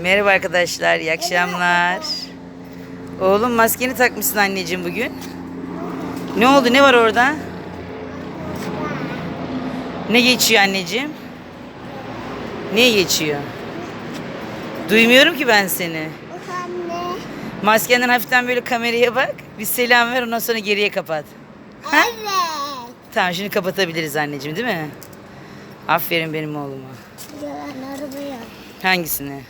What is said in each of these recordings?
Merhaba arkadaşlar, iyi akşamlar. Oğlum maskeni takmışsın anneciğim bugün. Ne oldu, ne var orada? Ne geçiyor anneciğim? Ne geçiyor? Duymuyorum ki ben seni. Maskenden hafiften böyle kameraya bak. Bir selam ver ondan sonra geriye kapat. Evet. Tamam şimdi kapatabiliriz anneciğim değil mi? Aferin benim oğluma. Yalan arabaya. Hangisini?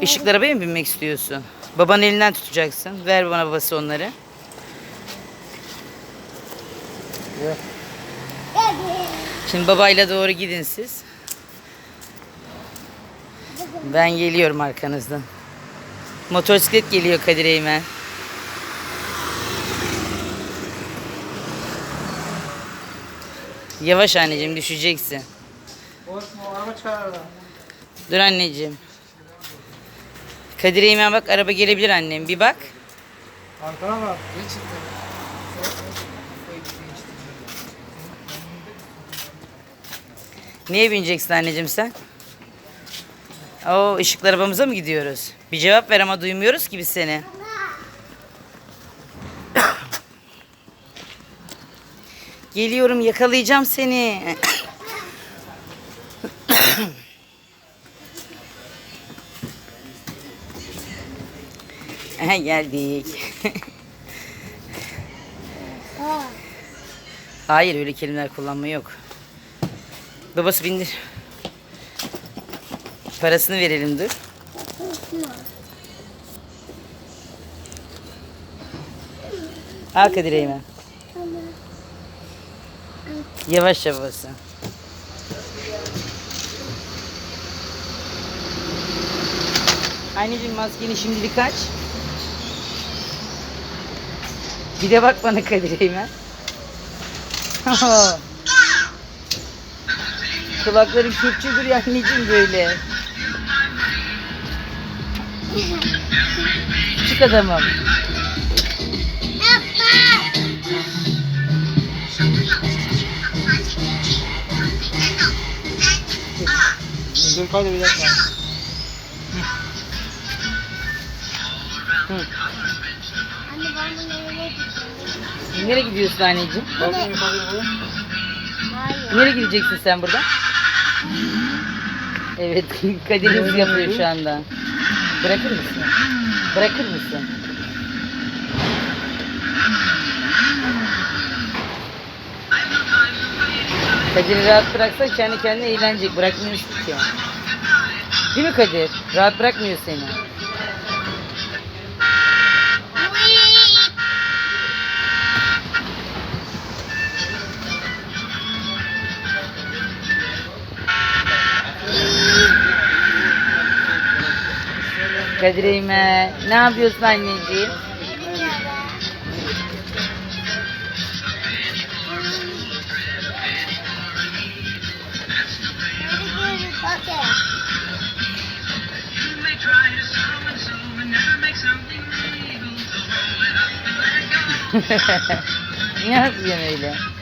Işıklı arabaya mı binmek istiyorsun? Babanın elinden tutacaksın. Ver bana babası onları. Şimdi babayla doğru gidin siz. Ben geliyorum arkanızdan. Motosiklet geliyor Kadir Eymen. Yavaş anneciğim düşeceksin. Dur anneciğim. Kadir Eymen bak araba gelebilir annem. Bir bak. Arkana bak. Ne çıktı? Niye bineceksin anneciğim sen? Oo ışıklı arabamıza mı gidiyoruz? Bir cevap ver ama duymuyoruz ki biz seni. Geliyorum yakalayacağım seni. geldik. Ha. Hayır öyle kelimeler kullanma yok. Babası bindir. Parasını verelim dur. Al Kadir Eymen. Yavaşça babası. Anneciğim maskeni şimdilik aç. Bir de bak bana Kadir Eymen. Kulakların kürkçü duruyor anneciğim böyle. Küçük adamım. Dur hadi bir dakika. Anne Nereye gidiyorsun anneciğim? Hayır. Nereye gideceksin sen burada? Evet, Kadir hız yapıyor şu anda. Bırakır mısın? Bırakır mısın? Kadir'i rahat bıraksa kendi kendine eğlenecek. Bırakmıyorsun ki. Değil mi Kadir? Rahat bırakmıyor seni. Kadir Eymen, ne yapıyorsun anneciğim? Ne yapıyorsun öyle?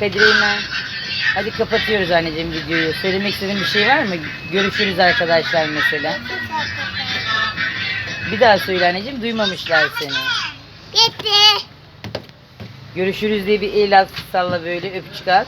Kadir. Hadi kapatıyoruz anneciğim videoyu. Söylemek istediğin bir şey var mı? Görüşürüz arkadaşlar mesela. Bir daha söyle anneciğim. Duymamışlar seni. Gitti. Görüşürüz diye bir el at salla böyle öpücük at.